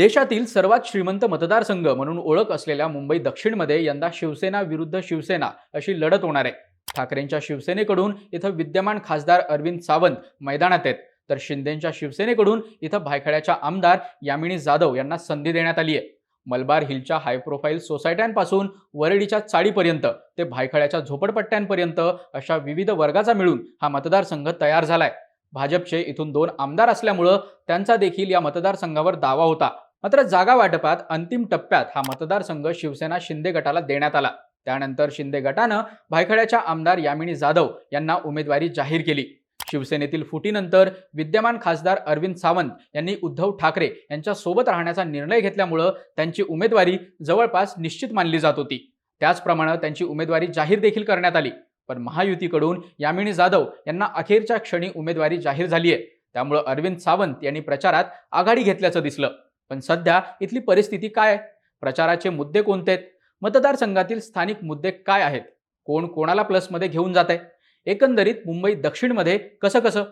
देशातील सर्वात श्रीमंत मतदारसंघ म्हणून ओळख असलेल्या मुंबई दक्षिणमध्ये यंदा शिवसेना विरुद्ध शिवसेना अशी लढत होणार आहे. ठाकरेंच्या शिवसेनेकडून इथं विद्यमान खासदार अरविंद सावंत मैदानात आहेत. तर शिंदेच्या शिवसेनेकडून इथं भायखळ्याच्या आमदार यामिनी जाधव यांना संधी देण्यात आली आहे. मलबार हिलच्या हायप्रोफाईल सोसायट्यांपासून वरडीच्या चाळीपर्यंत ते भायखळ्याच्या झोपडपट्ट्यांपर्यंत अशा विविध वर्गाचा मिळून हा मतदारसंघ तयार झालाय. भाजपचे इथून दोन आमदार असल्यामुळं त्यांचा देखील या मतदारसंघावर दावा होता. मात्र जागा वाटपात अंतिम टप्प्यात हा मतदारसंघ शिवसेना शिंदे गटाला देण्यात आला. त्यानंतर शिंदे गटानं भायखळ्याच्या आमदार यामिनी जाधव यांना उमेदवारी जाहीर केली. शिवसेनेतील फुटीनंतर विद्यमान खासदार अरविंद सावंत यांनी उद्धव ठाकरे यांच्या सोबत राहण्याचा निर्णय घेतल्यामुळं त्यांची उमेदवारी जवळपास निश्चित मानली जात होती. त्याचप्रमाणे त्यांची उमेदवारी जाहीर देखील करण्यात आली. पण महायुतीकडून यामिनी जाधव यांना अखेरच्या क्षणी उमेदवारी जाहीर झाली आहे त्यामुळं अरविंद सावंत यांनी प्रचारात आघाडी घेतल्याचं दिसलं. पण सध्या इथली परिस्थिती काय आहे? प्रचाराचे मुद्दे कोणते आहेत? मतदारसंघातील स्थानिक मुद्दे काय आहेत? कोण कोणाला प्लसमध्ये घेऊन जात आहे एकंदरीत मुंबई दक्षिणमध्ये कसं कसं?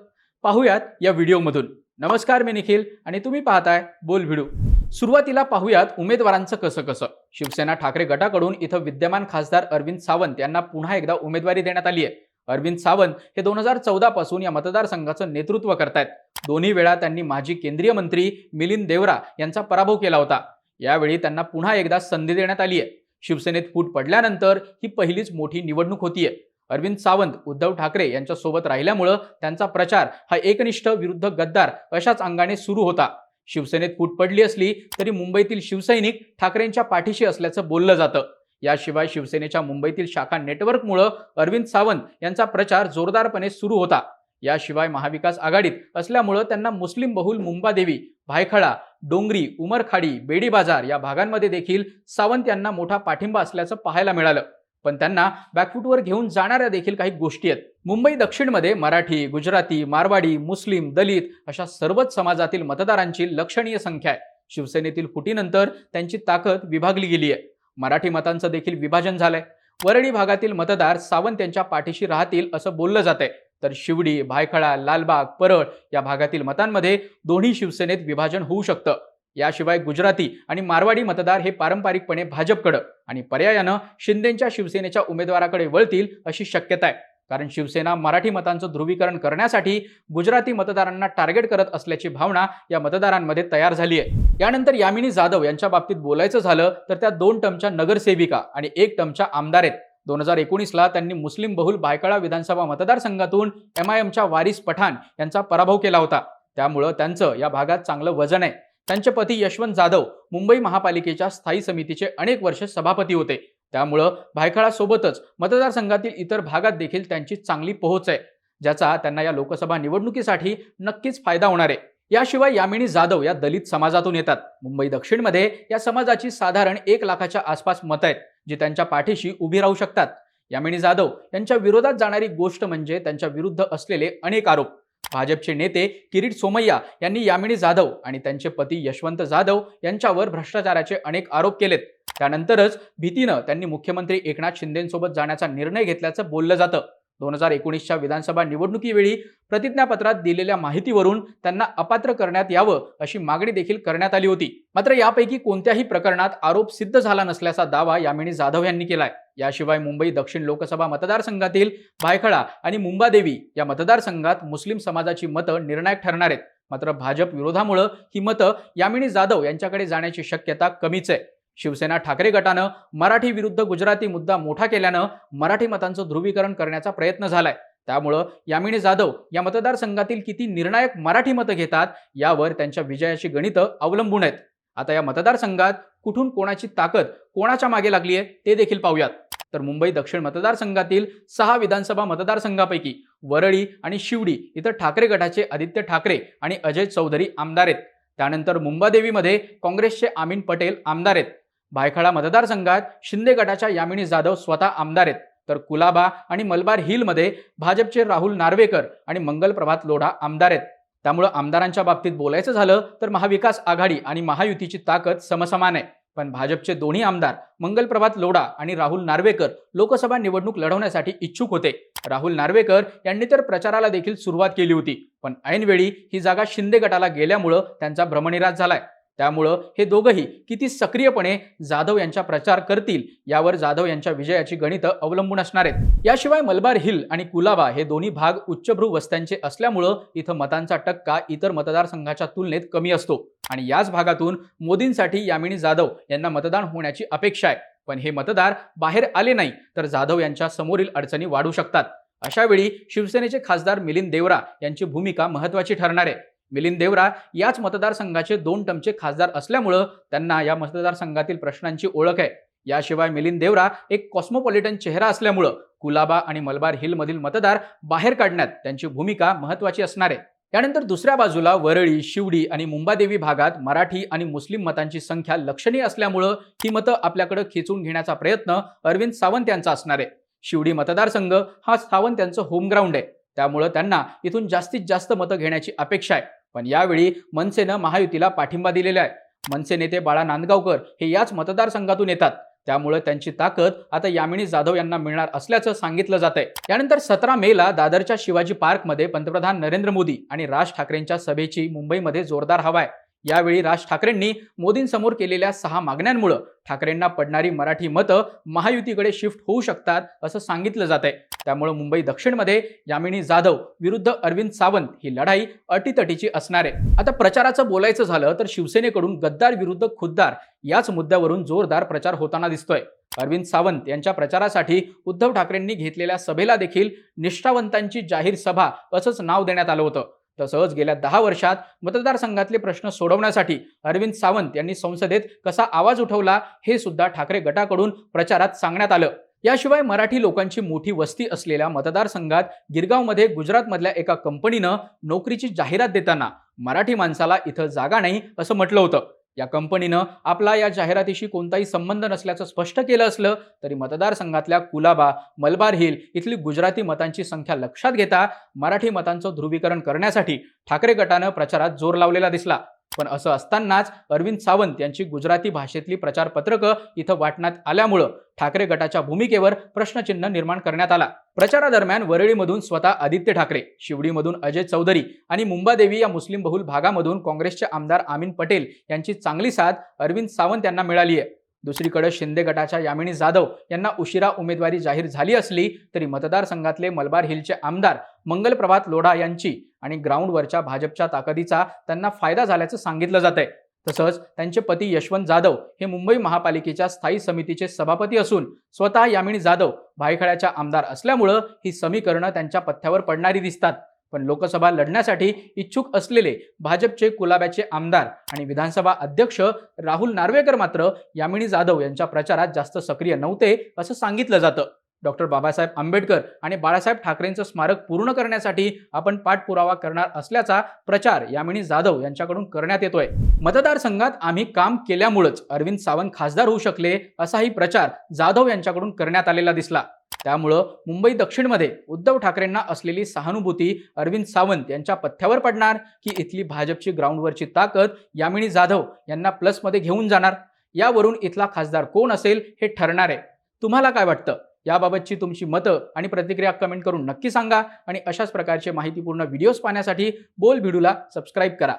पाहूयात या व्हिडिओमधून. नमस्कार मी निखिल आणि तुम्ही पाहताय बोल व्हिडिओ सुरुवातीला पाहूयात उमेदवारांचं कसं कसं. शिवसेना ठाकरे गटाकडून इथं विद्यमान खासदार अरविंद सावंत यांना पुन्हा एकदा उमेदवारी देण्यात आली आहे. अरविंद सावंत हे दोन हजार चौदा पासून या मतदारसंघाचं नेतृत्व करतायत. दोन्ही वेळा त्यांनी माजी केंद्रीय मंत्री मिलिंद देवरा यांचा पराभव केला होता. यावेळी त्यांना पुन्हा एकदा संधी देण्यात आली आहे शिवसेनेत फूट पडल्यानंतर ही पहिलीच मोठी निवडणूक होतीये. अरविंद सावंत उद्धव ठाकरे यांच्यासोबत राहिल्यामुळं त्यांचा प्रचार हा एकनिष्ठ विरुद्ध गद्दार अशाच अंगाने सुरू होता. शिवसेनेत फूट पडली असली तरी मुंबईतील शिवसैनिक ठाकरेंच्या पाठीशी असल्याचं बोललं जातं. याशिवाय शिवसेनेच्या मुंबईतील शाखा नेटवर्कमुळं अरविंद सावंत यांचा प्रचार जोरदारपणे सुरू होता. याशिवाय महाविकास आघाडीत असल्यामुळं त्यांना मुस्लिम बहुल मुंबादेवी भायखळा डोंगरी उमरखाडी बेडी बाजार या भागांमध्ये देखील सावंत यांना मोठा पाठिंबा असल्याचं पाहायला मिळालं. पण त्यांना बॅकफूटवर घेऊन जाणाऱ्या देखील काही गोष्टी आहेत. मुंबई दक्षिणमध्ये मराठी गुजराती मारवाडी मुस्लिम दलित अशा सर्वच समाजातील मतदारांची लक्षणीय संख्या आहे. शिवसेनेतील फुटीनंतर त्यांची ताकद विभागली गेली आहे मराठी मतांचं देखील विभाजन झालंय. वरळी भागातील मतदार सावंत यांच्या पाठीशी राहतील असं बोललं जात आहे तर शिवडी भायखळा लालबाग परळ या भागातील मतांमध्ये दोन्ही शिवसेनेत विभाजन होऊ शकतं. याशिवाय गुजराती आणि मारवाडी मतदार हे पारंपरिकपणे भाजपकडं आणि पर्यायानं शिंदेच्या शिवसेनेच्या उमेदवाराकडे वळतील अशी शक्यता आहे. कारण शिवसेना मराठी मतांचं ध्रुवीकरण करण्यासाठी गुजराती मतदारांना टार्गेट करत असल्याची भावना या मतदारांमध्ये तयार झाली आहे. यानंतर यामिनी जाधव यांच्या बाबतीत बोलायचं झालं तर त्या दोन टमच्या नगरसेविका आणि एक टमच्या आमदार आहेत. दोन हजार एकोणीसला त्यांनी मुस्लिम बहुल बायकळा विधानसभा मतदारसंघातून एम आय एमच्या वारिस पठाण यांचा पराभव केला होता. त्यामुळं त्यांचं या भागात चांगलं वजन आहे. त्यांचे पती यशवंत जाधव मुंबई महापालिकेच्या स्थायी समितीचे अनेक वर्ष सभापती होते. त्यामुळं भायखळासोबतच मतदारसंघातील इतर भागात देखील त्यांची चांगली पोहोच आहे ज्याचा त्यांना या लोकसभा निवडणुकीसाठी नक्कीच फायदा होणार आहे. याशिवाय यामिनी जाधव या दलित समाजातून येतात. मुंबई दक्षिणमध्ये या समाजाची साधारण एक लाखाच्या आसपास मतं आहेत जी त्यांच्या पाठीशी उभी राहू शकतात. यामिनी जाधव यांच्या विरोधात जाणारी गोष्ट म्हणजे त्यांच्या विरुद्ध असलेले अनेक आरोप. भाजपचे नेते किरीट सोमय्या यांनी यामिनी जाधव आणि त्यांचे पती यशवंत जाधव यांच्यावर भ्रष्टाचाराचे अनेक आरोप केलेत. त्यानंतरच भीतीनं त्यांनी मुख्यमंत्री एकनाथ शिंदेसोबत जाण्याचा निर्णय घेतल्याचं बोललं जातं. दोन हजार एकोणीसच्या विधानसभा निवडणुकीवेळी प्रतिज्ञापत्रात दिलेल्या माहितीवरून त्यांना अपात्र करण्यात यावं अशी मागणी देखील करण्यात आली होती. मात्र यापैकी कोणत्याही प्रकरणात आरोप सिद्ध झाला नसल्याचा दावा यामिनी जाधव यांनी केलाय. याशिवाय मुंबई दक्षिण लोकसभा मतदारसंघातील भायखळा आणि मुंबादेवी या मतदारसंघात मुस्लिम समाजाची मतं निर्णायक ठरणार आहेत. मात्र भाजप विरोधामुळं ही मतं यामिनी जाधव यांच्याकडे जाण्याची शक्यता कमीच आहे. शिवसेना ठाकरे गटानं मराठी विरुद्ध गुजराती मुद्दा मोठा केल्यानं मराठी मतांचं ध्रुवीकरण करण्याचा प्रयत्न झालाय. त्यामुळं यामिनी जाधव या मतदारसंघातील किती निर्णायक मराठी मतं घेतात यावर त्यांच्या विजयाची गणितं अवलंबून आहेत. आता या मतदारसंघात कुठून कोणाची ताकद कोणाच्या मागे लागली आहे ते देखील पाहूयात. तर मुंबई दक्षिण मतदारसंघातील सहा विधानसभा मतदारसंघापैकी वरळी आणि शिवडी इथं ठाकरे गटाचे आदित्य ठाकरे आणि अजय चौधरी आमदार आहेत. त्यानंतर मुंबादेवीमध्ये काँग्रेसचे आमीन पटेल आमदार आहेत. भायखळा मतदारसंघात शिंदे गटाच्या यामिनी जाधव स्वतः आमदार आहेत. तर कुलाबा आणि मलबार हिलमध्ये भाजपचे राहुल नार्वेकर आणि मंगल प्रभात लोढा आमदार आहेत. त्यामुळं आमदारांच्या बाबतीत बोलायचं झालं तर महाविकास आघाडी आणि महायुतीची ताकद समसमान आहे. पण भाजपचे दोन्ही आमदार मंगल प्रभात लोढा आणि राहुल नार्वेकर लोकसभा निवडणूक लढवण्यासाठी इच्छुक होते. राहुल नार्वेकर यांनी तर प्रचाराला देखील सुरुवात केली होती. पण ऐनवेळी ही जागा शिंदे गटाला गेल्यामुळं त्यांचा भ्रमनिरास झालाय. त्यामुळं हे दोघंही किती सक्रियपणे जाधव यांचा प्रचार करतील यावर जाधव यांच्या विजयाची गणितं अवलंबून असणार आहेत. याशिवाय मलबार हिल आणि कुलाबा हे दोन्ही भाग उच्चभ्रू वस्त्यांचे असल्यामुळं इथं मतांचा टक्का इतर मतदारसंघाच्या तुलनेत कमी असतो. आणि याच भागातून मोदींसाठी यामिनी जाधव यांना मतदान होण्याची अपेक्षा आहे. पण हे मतदार बाहेर आले नाही तर जाधव यांच्या समोरील अडचणी वाढू शकतात. अशावेळी शिवसेनेचे खासदार मिलिंद देवरा यांची भूमिका महत्वाची ठरणार आहे. मिलिंद देवरा याच मतदारसंघाचे दोन टमचे खासदार असल्यामुळं त्यांना या मतदारसंघातील प्रश्नांची ओळख आहे. याशिवाय मिलिंद देवरा एक कॉस्मोपॉलिटन चेहरा असल्यामुळं कुलाबा आणि मलबार हिलमधील मतदार बाहेर काढण्यात त्यांची भूमिका महत्वाची असणार आहे. त्यानंतर दुसऱ्या बाजूला वरळी शिवडी आणि मुंबादेवी भागात मराठी आणि मुस्लिम मतांची संख्या लक्षणीय असल्यामुळं ही मतं आपल्याकडे खेचून घेण्याचा प्रयत्न अरविंद सावंत यांचा असणार आहे. शिवडी मतदारसंघ हा सावंत यांचं होमग्राऊंड आहे. त्यामुळं त्यांना इथून जास्तीत जास्त मतं घेण्याची अपेक्षा आहे. पण यावेळी मनसेनं महायुतीला पाठिंबा दिलेला आहे. मनसे नेते बाळा नांदगावकर हे याच मतदारसंघातून येतात. त्यामुळे त्यांची ताकद आता यामिनी जाधव यांना मिळणार असल्याचं सांगितलं जात आहे त्यानंतर सतरा मेला दादरच्या शिवाजी पार्कमध्ये पंतप्रधान नरेंद्र मोदी आणि राज ठाकरेंच्या सभेची मुंबईमध्ये जोरदार हवा आहे. यावेळी राज ठाकरेंनी मोदींसमोर केलेल्या सहा मागण्यांमुळं ठाकरेंना पडणारी मराठी मतं महायुतीकडे शिफ्ट होऊ शकतात असं सांगितलं जात आहे त्यामुळे मुंबई दक्षिणमध्ये यामिनी जाधव विरुद्ध अरविंद सावंत ही लढाई अटीतटीची असणार. आहे आता प्रचाराचं बोलायचं झालं तर शिवसेनेकडून गद्दार विरुद्ध खुद्दार याच मुद्द्यावरून जोरदार प्रचार होताना दिसतोय. अरविंद सावंत यांच्या प्रचारासाठी उद्धव ठाकरेंनी घेतलेल्या सभेला देखील निष्ठावंतांची जाहीर सभा असंच नाव देण्यात आलं होतं. तसंच गेल्या दहा वर्षात मतदारसंघातले प्रश्न सोडवण्यासाठी अरविंद सावंत यांनी संसदेत कसा आवाज उठवला हे सुद्धा ठाकरे गटाकडून प्रचारात सांगण्यात आलं. याशिवाय मराठी लोकांची मोठी वस्ती असलेल्या मतदारसंघात गिरगावमध्ये गुजरातमधल्या एका कंपनीनं नोकरीची जाहिरात देताना मराठी माणसाला इथं जागा नाही असं म्हटलं होतं. या कंपनीनं आपला या जाहिरातीशी कोणताही संबंध नसल्याचं स्पष्ट केलं असलं तरी मतदारसंघातल्या कुलाबा मलबार हिल इथली गुजराती मतांची संख्या लक्षात घेता मराठी मतांचं ध्रुवीकरण करण्यासाठी ठाकरे गटानं प्रचारात जोर लावलेला दिसला. पण असं असतानाच अरविंद सावंत यांची गुजराती भाषेतली प्रचारपत्रकं इथं वाटण्यात आल्यामुळं ठाकरे गटाच्या भूमिकेवर प्रश्नचिन्ह निर्माण करण्यात आला. प्रचारादरम्यान वरळीमधून स्वतः आदित्य ठाकरे शिवडीमधून अजय चौधरी आणि मुंबादेवी या मुस्लिम बहुल भागामधून काँग्रेसचे आमदार आमिन पटेल यांची चांगली साथ अरविंद सावंत यांना मिळाली आहे दुसरीकडे शिंदे गटाच्या यामिनी जाधव यांना उशिरा उमेदवारी जाहीर झाली असली तरी मतदारसंघातले मलबार हिलचे आमदार मंगलप्रभात लोढा यांची आणि ग्राउंडवरच्या भाजपच्या ताकदीचा त्यांना फायदा झाल्याचं सांगितलं जात आहे तसंच त्यांचे पती यशवंत जाधव हे मुंबई महापालिकेच्या स्थायी समितीचे सभापती असून स्वतः यामिनी जाधव भायखळ्याच्या आमदार असल्यामुळं ही समीकरणं त्यांच्या पथ्यावर पडणारी दिसतात. पण लोकसभा लढण्यासाठी इच्छुक असलेले भाजपचे कुलाब्याचे आमदार आणि विधानसभा अध्यक्ष राहुल नार्वेकर मात्र यामिनी जाधव यांच्या प्रचारात जास्त सक्रिय नव्हते असं सांगितलं जातं. डॉक्टर बाबासाहेब आंबेडकर आणि बाळासाहेब ठाकरेंचं स्मारक पूर्ण करण्यासाठी आपण पाठपुरावा करणार असल्याचा प्रचार यामिनी जाधव यांच्याकडून करण्यात येतोय. मतदारसंघात आम्ही काम केल्यामुळंच अरविंद सावंत खासदार होऊ शकले असाही प्रचार जाधव यांच्याकडून करण्यात आलेला दिसला. त्यामुळं मुंबई दक्षिणमध्ये उद्धव ठाकरेंना असलेली सहानुभूती अरविंद सावंत यांच्या पथ्यावर पडणार की इथली भाजपची ग्राउंडवरची ताकद यामिनी जाधव यांना प्लसमध्ये घेऊन जाणार? यावरून इथला खासदार कोण असेल हे ठरणार आहे. तुम्हाला काय वाटतं? याबाबतची तुमची मतं आणि प्रतिक्रिया कमेंट करून नक्की सांगा आणि अशाच प्रकारचे माहितीपूर्ण व्हिडिओज पाहण्यासाठी बोल भिडूला सबस्क्राईब करा.